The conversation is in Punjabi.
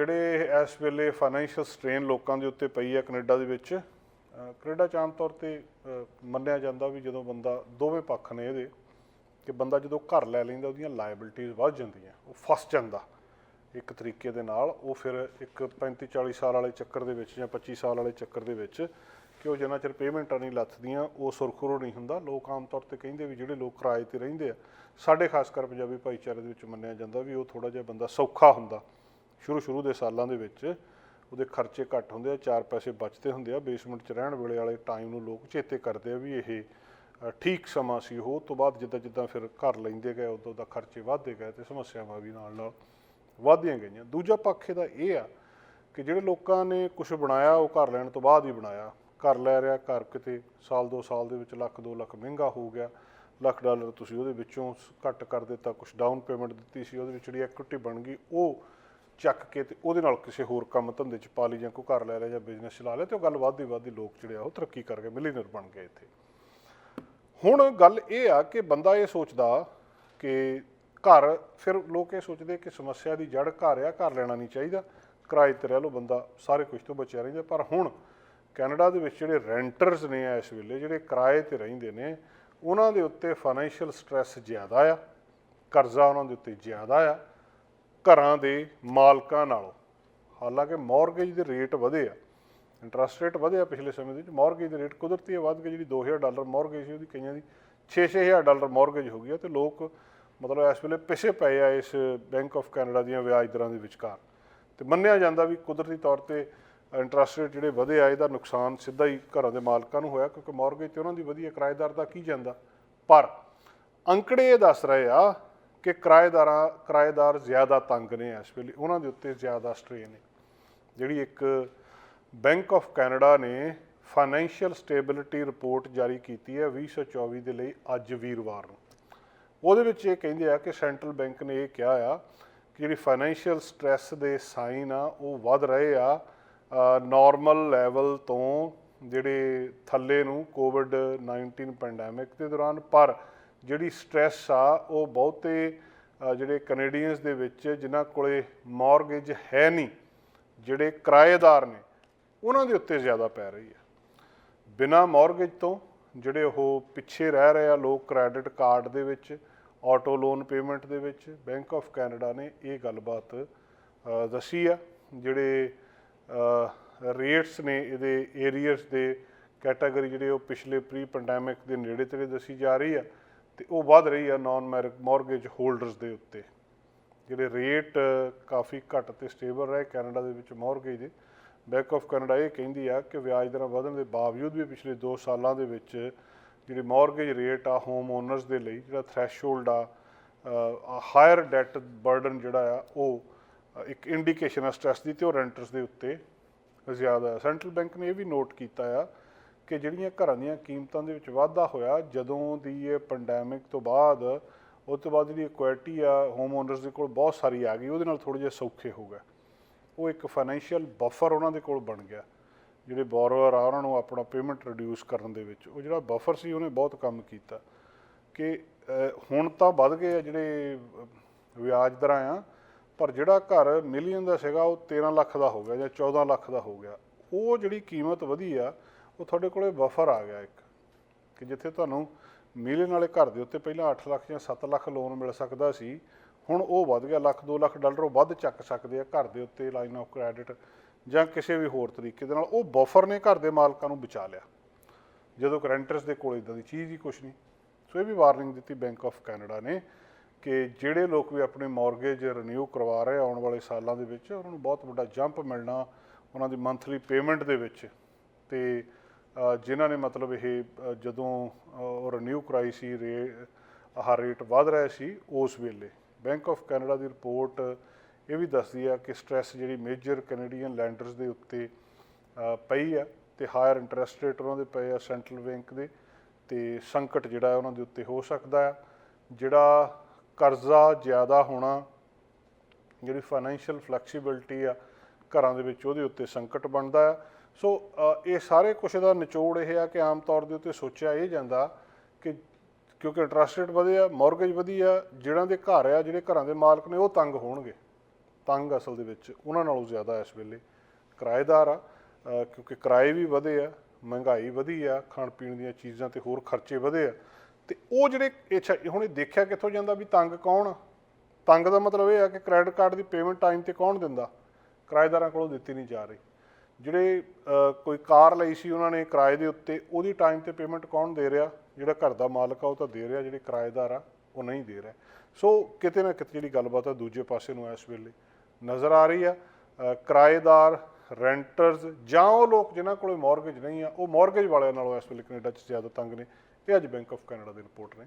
ਜਿਹੜੇ ਇਸ ਵੇਲੇ ਫਾਈਨੈਂਸ਼ੀਅਲ ਸਟ੍ਰੇਨ ਲੋਕਾਂ ਦੇ ਉੱਤੇ ਪਈ ਹੈ ਕੈਨੇਡਾ ਦੇ ਵਿੱਚ, ਅਹ ਕੈਨੇਡਾ 'ਚ ਆਮ ਤੌਰ ਤੇ ਮੰਨਿਆ ਜਾਂਦਾ ਵੀ ਜਦੋਂ ਬੰਦਾ ਦੋਵੇਂ ਪੱਖ ਨੇ ਇਹਦੇ, ਕਿ ਬੰਦਾ ਜਦੋਂ ਘਰ ਲੈ ਲੈਂਦਾ ਉਹਦੀਆਂ ਲਾਇਬਿਲਟੀਆਂ ਵੱਧ ਜਾਂਦੀਆਂ, ਉਹ ਫਸ ਜਾਂਦਾ ਇੱਕ ਤਰੀਕੇ ਦੇ ਨਾਲ, ਉਹ ਫਿਰ ਇੱਕ 35 40 ਸਾਲ ਵਾਲੇ ਚੱਕਰ ਦੇ ਵਿੱਚ ਜਾਂ 25 ਸਾਲ ਵਾਲੇ ਚੱਕਰ ਦੇ ਵਿੱਚ ਕਿ ਉਹ ਜਿੰਨਾ ਚਿਰ ਪੇਮੈਂਟਾਂ ਨਹੀਂ ਲੱਥਦੀਆਂ, ਉਹ ਸੁਰਖੁਰੂ ਨਹੀਂ ਹੁੰਦਾ। ਲੋਕ ਆਮ ਤੌਰ ਤੇ ਕਹਿੰਦੇ ਵੀ ਜਿਹੜੇ ਲੋਕ ਕਿਰਾਏ ਤੇ ਰਹਿੰਦੇ ਆ, ਸਾਡੇ ਖਾਸ ਕਰ ਪੰਜਾਬੀ ਭਾਈਚਾਰੇ ਦੇ ਵਿੱਚ ਮੰਨਿਆ ਜਾਂਦਾ ਵੀ ਉਹ ਥੋੜਾ ਜਿਹਾ ਬੰਦਾ ਸੌਖਾ ਹੁੰਦਾ। ਸ਼ੁਰੂ ਸ਼ੁਰੂ ਦੇ ਸਾਲਾਂ ਦੇ ਵਿੱਚ ਉਹਦੇ ਖਰਚੇ ਘੱਟ ਹੁੰਦੇ ਆ, ਚਾਰ ਪੈਸੇ ਬਚਦੇ ਹੁੰਦੇ ਆ। ਬੇਸਮੈਂਟ 'ਚ ਰਹਿਣ ਵੇਲੇ ਵਾਲੇ ਟਾਈਮ ਨੂੰ ਲੋਕ ਚੇਤੇ ਕਰਦੇ ਆ ਵੀ ਇਹ ਠੀਕ ਸਮਾਂ ਸੀ। ਉਹ ਤੋਂ ਬਾਅਦ ਜਿੱਦਾਂ ਜਿੱਦਾਂ ਫਿਰ ਘਰ ਲੈਂਦੇ ਗਏ, ਉਦੋਂ ਦਾ ਖਰਚੇ ਵਧਦੇ ਗਏ ਤੇ ਸਮੱਸਿਆਵਾਂ ਵੀ ਨਾਲ ਨਾਲ ਵਧਦੀਆਂ ਗਈਆਂ। ਦੂਜਾ ਪੱਖ ਇਹਦਾ ਇਹ ਆ ਕਿ ਜਿਹੜੇ ਲੋਕਾਂ ਨੇ ਕੁਝ ਬਣਾਇਆ, ਉਹ ਘਰ ਲੈਣ ਤੋਂ ਬਾਅਦ ਹੀ ਬਣਾਇਆ। ਘਰ ਲੈ ਰਿਹਾ, ਘਰ ਕਿਤੇ ਸਾਲ ਦੋ ਸਾਲ ਦੇ ਵਿੱਚ ਲੱਖ 2 ਲੱਖ ਮਹਿੰਗਾ ਹੋ ਗਿਆ। ਲੱਖ ਡਾਲਰ ਤੁਸੀਂ ਉਹਦੇ ਵਿੱਚੋਂ ਸ- ਘੱਟ ਕਰ ਦਿੱਤਾ ਕੁਝ ਡਾਊਨ ਪੇਮੈਂਟ ਦਿੱਤੀ ਸੀ, ਉਹਦੇ ਵਿੱਚ ਜਿਹੜੀ ਐਕੁਇਟੀ ਬਣ ਗਈ, ਉਹ ਚੱਕ ਕੇ ਤੇ ਉਹਦੇ ਨਾਲ ਕਿਸੇ ਹੋਰ ਕੰਮ ਧੰਦੇ 'ਚ ਪਾ ਲਈ ਜਾਂ ਕੋਈ ਘਰ ਲੈ ਲਿਆ ਜਾਂ ਬਿਜ਼ਨਸ ਚਲਾ ਲਿਆ ਤੇ ਉਹ ਗੱਲ ਵੱਧਦੀ ਵੱਧਦੀ ਲੋਕ ਜਿਹੜੇ ਆ ਉਹ ਤਰੱਕੀ ਕਰ ਗਏ ਮਿਲੀਨਰ ਬਣ ਗਏ ਇੱਥੇ। ਹੁਣ ਗੱਲ ਇਹ ਆ ਕਿ ਬੰਦਾ ਇਹ ਸੋਚਦਾ ਕਿ ਘਰ, ਫਿਰ ਲੋਕ ਇਹ ਸੋਚਦੇ ਕਿ ਸਮੱਸਿਆ ਦੀ ਜੜ ਘਰ ਆ, ਘਰ ਲੈਣਾ ਨਹੀਂ ਚਾਹੀਦਾ, ਕਿਰਾਏ ਤੇ ਰਹਿ ਲਓ ਬੰਦਾ, ਸਾਰੇ ਕੁਝ ਤੋਂ ਬਚਿਆ ਰਹਿੰਦਾ। ਪਰ ਹੁਣ ਕੈਨੇਡਾ ਦੇ ਵਿੱਚ ਜਿਹੜੇ ਰੈਂਟਰਸ ਨੇ ਆ ਇਸ ਵੇਲੇ, ਜਿਹੜੇ ਕਿਰਾਏ ਤੇ ਰਹਿੰਦੇ ਨੇ, ਉਹਨਾਂ ਦੇ ਉੱਤੇ ਫਾਈਨੈਂਸ਼ੀਅਲ ਸਟ੍ਰੈਸ ਜ਼ਿਆਦਾ ਆ, ਕਰਜ਼ਾ ਉਹਨਾਂ ਦੇ ਉੱਤੇ ਜ਼ਿਆਦਾ ਆ। ਘਰਾਂ ਦੇ ਮਾਲਕਾਂ ਨਾਲੋਂ। ਹਾਲਾਂਕਿ ਮਾਰਗੇਜ ਦੇ ਰੇਟ ਵਧੇ ਆ। ਇੰਟਰਸਟ ਰੇਟ ਵਧਿਆ ਪਿਛਲੇ ਸਮੇਂ ਦੇ ਵਿੱਚ। ਮਾਰਗੇਜ ਦੇ ਰੇਟ ਕੁਦਰਤੀ ਆ। ਵੱਧ ਕੇ ਜਿਹੜੀ 2000 ਡਾਲਰ ਮਾਰਗੇਜ ਸੀ ਉਹਦੀ ਕਈਆਂ ਦੀ 6-6000 ਡਾਲਰ ਮਾਰਗੇਜ ਹੋ ਗਈ ਆ ਤੇ ਲੋਕ ਮਤਲਬ ਇਸ ਵੇਲੇ ਪਿਛੇ ਪਏ ਆ ਇਸ ਬੈਂਕ ਆਫ ਕੈਨੇਡਾ ਦੀਆਂ ਵਿਆਜ ਦਰਾਂ ਦੇ ਵਿਚਕਾਰ। ਤੇ ਮੰਨਿਆ ਜਾਂਦਾ ਵੀ ਕੁਦਰਤੀ ਤੌਰ ਤੇ ਇੰਟਰਸਟ ਰੇਟ ਜਿਹੜੇ ਵਧੇ ਆ, ਇਹਦਾ ਨੁਕਸਾਨ ਸਿੱਧਾ ਹੀ ਘਰਾਂ ਦੇ ਮਾਲਕਾਂ ਨੂੰ ਹੋਇਆ ਕਿਉਂਕਿ ਮਾਰਗੇਜ ਤੇ ਉਹਨਾਂ ਦੀ ਵਧੀਆ ਕਿਰਾਏਦਾਰ ਦਾ ਕੀ ਜਾਂਦਾ? ਪਰ ਅੰਕੜੇ ਇਹ ਦੱਸ ਰਹੇ ਆ ਕਿ ਕਿਰਾਏਦਾਰਾਂ, ਕਿਰਾਏਦਾਰ ਜ਼ਿਆਦਾ ਤੰਗ ਨੇ ਇਸ ਵੇਲੇ। ਉਹਨਾਂ ਦੇ ਉੱਤੇ ਜ਼ਿਆਦਾ ਸਟ੍ਰੇਨ ਹੈ ਜਿਹੜੀ ਇੱਕ ਬੈਂਕ ਆਫ ਕੈਨੇਡਾ ਨੇ ਫਾਈਨੈਂਸ਼ੀਅਲ ਸਟੇਬਿਲਿਟੀ ਰਿਪੋਰਟ ਜਾਰੀ ਕੀਤੀ ਹੈ 2024 ਦੇ ਲਈ ਅੱਜ ਵੀਰਵਾਰ ਨੂੰ। ਉਹਦੇ ਵਿੱਚ ਇਹ ਕਹਿੰਦੇ ਆ ਕਿ ਸੈਂਟਰਲ ਬੈਂਕ ਨੇ ਇਹ ਕਿਹਾ ਆ ਕਿ ਜਿਹੜੀ ਫਾਈਨੈਂਸ਼ੀਅਲ ਸਟ੍ਰੈਸ ਦੇ ਸਾਈਨ ਆ, ਉਹ ਵੱਧ ਰਹੇ ਆ। ਨਾਰਮਲ ਲੈਵਲ ਤੋਂ ਜਿਹੜੇ ਥੱਲੇ ਨੂੰ ਕੋਵਿਡ 19 ਪੈਂਡੈਮਿਕ ਦੇ ਦੌਰਾਨ। ਪਰ ਜਿਹੜੀ ਸਟ੍ਰੈਸ ਆ, ਉਹ ਬਹੁਤੇ ਜਿਹੜੇ ਕੈਨੇਡੀਅਨਸ ਦੇ ਵਿੱਚ, ਜਿਨ੍ਹਾਂ ਕੋਲੇ ਮਾਰਗੇਜ ਹੈ ਨਹੀਂ, ਜਿਹੜੇ ਕਿਰਾਏਦਾਰ ਨੇ, ਉਹਨਾਂ ਦੇ ਉੱਤੇ ਜ਼ਿਆਦਾ ਪੈ ਰਹੀ ਹੈ। ਬਿਨਾ ਮਾਰਗੇਜ ਤੋਂ, ਜਿਹੜੇ ਉਹ ਪਿੱਛੇ ਰਹਿ ਰਹੇ ਆ ਲੋਕ ਕ੍ਰੈਡਿਟ ਕਾਰਡ ਦੇ ਵਿੱਚ ਆਟੋ ਲੋਨ ਪੇਮੈਂਟ ਦੇ ਵਿੱਚ ਬੈਂਕ ਆਫ ਕੈਨੇਡਾ ਨੇ ਇਹ ਗੱਲਬਾਤ ਦੱਸੀ ਆ। ਜਿਹੜੇ ਰੇਟਸ ਨੇ ਇਹਦੇ ਏਰੀਅਰਸ ਦੇ ਕੈਟਾਗਰੀ ਜਿਹੜੇ ਉਹ ਪਿਛਲੇ ਪ੍ਰੀ ਪੈਂਡੈਮਿਕ ਦੇ ਨੇੜੇ ਤੇੜੇ ਦੱਸੀ ਜਾ ਰਹੀ ਆ। ਤੇ ਉਹ ਵੱਧ ਰਹੀ ਆ ਨਾਨ ਮਾਰਗੇਜ ਹੋਲਡਰਸ ਦੇ ਉੱਤੇ। ਜਿਹੜੇ ਰੇਟ ਕਾਫੀ ਘੱਟ ਤੇ ਸਟੇਬਲ ਰਹੇ ਕੈਨੇਡਾ ਦੇ ਵਿੱਚ ਮਾਰਗੇਜ ਦੇ ਬੈਂਕ ਆਫ ਕੈਨੇਡਾ ਇਹ ਕਹਿੰਦੀ ਆ ਕਿ ਵਿਆਜ ਦਰਾਂ ਵਧਣ ਦੇ ਬਾਵਜੂਦ ਵੀ ਪਿਛਲੇ 2 ਸਾਲਾਂ ਦੇ ਵਿੱਚ ਜਿਹੜੇ ਮਾਰਗੇਜ ਰੇਟ ਆ ਹੋਮ ਓਨਰਸ ਦੇ ਲਈ, ਜਿਹੜਾ ਥ੍ਰੈਸ਼ਹੋਲਡ ਆ ਹਾਇਰ ਡੈਟ ਬਰਡਨ ਜਿਹੜਾ ਆ, ਉਹ ਇੱਕ ਇੰਡੀਕੇਸ਼ਨ ਆ ਸਟ੍ਰੈਸ ਦੀ ਤੇ ਉਹ ਰੈਂਟਰਸ ਦੇ ਉੱਤੇ ਜ਼ਿਆਦਾ ਸੈਂਟਰਲ ਬੈਂਕ ਨੇ ਇਹ ਵੀ ਨੋਟ ਕੀਤਾ ਆ ਕਿ ਜਿਹੜੀਆਂ ਘਰਾਂ ਦੀਆਂ ਕੀਮਤਾਂ ਦੇ ਵਿੱਚ ਵਾਧਾ ਹੋਇਆ, ਜਦੋਂ ਦੀ ਇਹ ਪੈਂਡੈਮਿਕ ਤੋਂ ਬਾਅਦ, ਉਹ ਤੋਂ ਬਾਅਦ ਜਿਹੜੀ ਇਕੁਇਟੀ ਆ ਹੋਮ ਓਨਰਸ ਦੇ ਕੋਲ ਬਹੁਤ ਸਾਰੀ ਆ ਗਈ, ਉਹਦੇ ਨਾਲ ਥੋੜੇ ਜਿਹਾ ਸੌਖੇ ਹੋ ਗਏ। ਉਹ ਇੱਕ ਫਾਈਨੈਂਸ਼ੀਅਲ ਬਫਰ ਉਹਨਾਂ ਦੇ ਕੋਲ ਬਣ ਗਿਆ। ਜਿਹੜੇ ਬੋਰੋਅਰ ਆ, ਉਹਨਾਂ ਨੂੰ ਆਪਣਾ ਪੇਮੈਂਟ ਰਿਡਿਊਸ ਕਰਨ ਦੇ ਵਿੱਚ। ਉਹ ਜਿਹੜਾ ਬਫਰ ਸੀ, ਉਹਨੇ ਬਹੁਤ ਕੰਮ ਕੀਤਾ। ਕਿ ਹੁਣ ਤਾਂ ਵੱਧ ਗਏ ਆ ਜਿਹੜੇ ਵਿਆਜ ਦਰਾਂ ਆ, ਪਰ ਜਿਹੜਾ ਘਰ ਮਿਲੀਅਨ ਦਾ ਸੀਗਾ, ਉਹ 13 ਲੱਖ ਦਾ ਹੋ ਗਿਆ ਜਾਂ 14 ਲੱਖ ਦਾ ਹੋ ਗਿਆ। ਉਹ ਜਿਹੜੀ ਕੀਮਤ ਵਧੀ ਆ ਉਹ ਤੁਹਾਡੇ ਕੋਲੇ ਬਫਰ ਆ ਗਿਆ ਇੱਕ, ਕਿ ਜਿੱਥੇ ਤੁਹਾਨੂੰ ਮਿਲੀਅਨ ਵਾਲੇ ਘਰ ਦੇ ਉੱਤੇ ਪਹਿਲਾਂ 8 ਲੱਖ ਜਾਂ 7 ਲੱਖ ਲੋਨ ਮਿਲ ਸਕਦਾ ਸੀ, ਹੁਣ ਉਹ ਵੱਧ ਗਿਆ, ਲੱਖ 2 ਲੱਖ ਡਾਲਰ ਉਹ ਵੱਧ ਚੱਕ ਸਕਦੇ ਆ ਘਰ ਦੇ ਉੱਤੇ ਲਾਈਨ ਆਫ ਕ੍ਰੈਡਿਟ ਜਾਂ ਕਿਸੇ ਵੀ ਹੋਰ ਤਰੀਕੇ ਦੇ ਨਾਲ, ਉਹ ਬਫਰ ਨੇ ਘਰ ਦੇ ਮਾਲਕਾਂ ਨੂੰ ਬਚਾ ਲਿਆ। ਜਦੋਂ ਕਰੈਂਟਰਸ ਦੇ ਕੋਲ ਇਦਾਂ ਦੀ ਚੀਜ਼ ਹੀ ਕੁਛ ਨਹੀਂ। ਸੋ ਇਹ ਵੀ ਵਾਰਨਿੰਗ ਦਿੱਤੀ ਬੈਂਕ ਆਫ ਕੈਨੇਡਾ ਨੇ ਕਿ ਜਿਹੜੇ ਲੋਕ ਵੀ ਆਪਣੇ ਮਾਰਗੇਜ ਰਿਨਿਊ ਕਰਵਾ ਰਹੇ ਆਉਣ ਵਾਲੇ ਸਾਲਾਂ ਦੇ ਵਿੱਚ, ਉਹਨਾਂ ਨੂੰ ਬਹੁਤ ਵੱਡਾ ਜੰਪ ਮਿਲਣਾ ਉਹਨਾਂ ਦੀ ਮੰਥਲੀ ਪੇਮੈਂਟ ਦੇ ਵਿੱਚ ਤੇ ਜਿਨ੍ਹਾਂ ਨੇ ਮਤਲਬ ਇਹ ਜਦੋਂ ਅ, ਉਹ ਰਿਨਿਊ ਕਰਾਈ ਸੀ ਰੇ ਆਹ ਰੇਟ ਵਧ ਰਿਹਾ ਸੀ ਉਸ ਵੇਲੇ ਬੈਂਕ ਆਫ ਕੈਨੇਡਾ ਦੀ ਰਿਪੋਰਟ ਇਹ ਵੀ ਦੱਸਦੀ ਆ ਕਿ ਸਟ੍ਰੈਸ ਜਿਹੜੀ ਮੇਜਰ ਕੈਨੇਡੀਅਨ ਲੈਂਡਰਸ ਦੇ ਉੱਤੇ ਪਈ ਆ ਤੇ ਹਾਇਰ ਇੰਟਰਸਟ ਰੇਟ ਉਹਨਾਂ ਦੇ ਪਏ ਆ ਸੈਂਟਰਲ ਬੈਂਕ ਦੇ ਤੇ ਸੰਕਟ ਜਿਹੜਾ ਉਹਨਾਂ ਦੇ ਉੱਤੇ ਹੋ ਸਕਦਾ ਆ। ਜਿਹੜਾ ਕਰਜ਼ਾ ਜ਼ਿਆਦਾ ਹੋਣਾ ਜਿਹੜੀ ਫਾਈਨੈਂਸ਼ੀਅਲ ਫਲੈਕਸੀਬਿਲਟੀ ਆ ਘਰਾਂ ਦੇ ਵਿੱਚ ਉਹਦੇ ਉੱਤੇ ਸੰਕਟ ਬਣਦਾ ਆ। ਸੋ ਇਹ ਸਾਰੇ ਕੁਝ ਦਾ ਨਿਚੋੜ ਇਹ ਆ ਕਿ ਆਮ ਤੌਰ ਦੇ ਉੱਤੇ ਸੋਚਿਆ ਇਹ ਜਾਂਦਾ ਕਿ ਕਿਉਂਕਿ ਇੰਟਰਸਟ ਰੇਟ ਵਧਿਆ ਮਾਰਗੇਜ ਵਧੀ ਆ ਜਿਹੜਾਂ ਦੇ ਘਰ ਆ, ਜਿਹੜੇ ਘਰਾਂ ਦੇ ਮਾਲਕ ਨੇ, ਉਹ ਤੰਗ ਹੋਣਗੇ। ਤੰਗ ਅਸਲ ਦੇ ਵਿੱਚ ਉਹਨਾਂ ਨਾਲੋਂ ਜ਼ਿਆਦਾ ਇਸ ਵੇਲੇ ਕਿਰਾਏਦਾਰ ਆ। ਕਿਉਂਕਿ ਕਿਰਾਏ ਵੀ ਵਧੇ ਆ, ਮਹਿੰਗਾਈ ਵਧੀ ਆ, ਖਾਣ ਪੀਣ ਦੀਆਂ ਚੀਜ਼ਾਂ ਤੇ ਹੋਰ ਖਰਚੇ ਵਧੇ ਆ। ਤੇ ਉਹ ਜਿਹੜੇ ਅੱਛਾ ਹੁਣ ਇਹ ਦੇਖਿਆ ਕਿੱਥੋਂ ਜਾਂਦਾ ਵੀ ਤੰਗ ਕੌਣ ਆ? ਤੰਗ ਦਾ ਮਤਲਬ ਇਹ ਆ ਕਿ ਕ੍ਰੈਡਿਟ ਕਾਰਡ ਦੀ ਪੇਮੈਂਟ ਟਾਈਮ ਤੇ ਕੌਣ ਦਿੰਦਾ? ਕਿਰਾਏਦਾਰਾਂ ਕੋਲੋਂ ਦਿੱਤੀ ਨਹੀਂ ਜਾ ਰਹੀ। ਜਿਹੜੇ ਕੋਈ ਕਾਰ ਲਈ ਸੀ ਉਹਨਾਂ ਨੇ ਕਿਰਾਏ ਦੇ ਉੱਤੇ, ਉਹਦੀ ਟਾਈਮ ਤੇ ਪੇਮੈਂਟ ਕੌਣ ਦੇ ਰਿਹਾ? ਜਿਹੜਾ ਘਰ ਦਾ ਮਾਲਕ ਆ, ਉਹ ਤਾਂ ਦੇ ਰਿਹਾ, ਜਿਹੜੇ ਕਿਰਾਏਦਾਰ ਆ, ਉਹ ਨਹੀਂ ਦੇ ਰਿਹਾ। ਸੋ ਕਿਤੇ ਨਾ ਕਿਤੇ ਜਿਹੜੀ ਗੱਲਬਾਤ ਆ, ਦੂਜੇ ਪਾਸੇ ਨੂੰ ਇਸ ਵੇਲੇ ਨਜ਼ਰ ਆ ਰਹੀ ਆ। ਕਿਰਾਏਦਾਰ ਰੈਂਟਰਸ ਜਾਂ ਉਹ ਲੋਕ ਜਿਨ੍ਹਾਂ ਕੋਲ ਮੌਰਗੇਜ ਨਹੀਂ ਆ, ਉਹ ਮੌਰਗੇਜ ਵਾਲਿਆਂ ਨਾਲੋਂ ਇਸ ਵੇਲੇ ਕੈਨੇਡਾ 'ਚ ਜ਼ਿਆਦਾ ਤੰਗ ਨੇ। ਇਹ ਅੱਜ ਬੈਂਕ ਆਫ ਕੈਨੇਡਾ ਦੀ ਰਿਪੋਰਟ ਨੇ।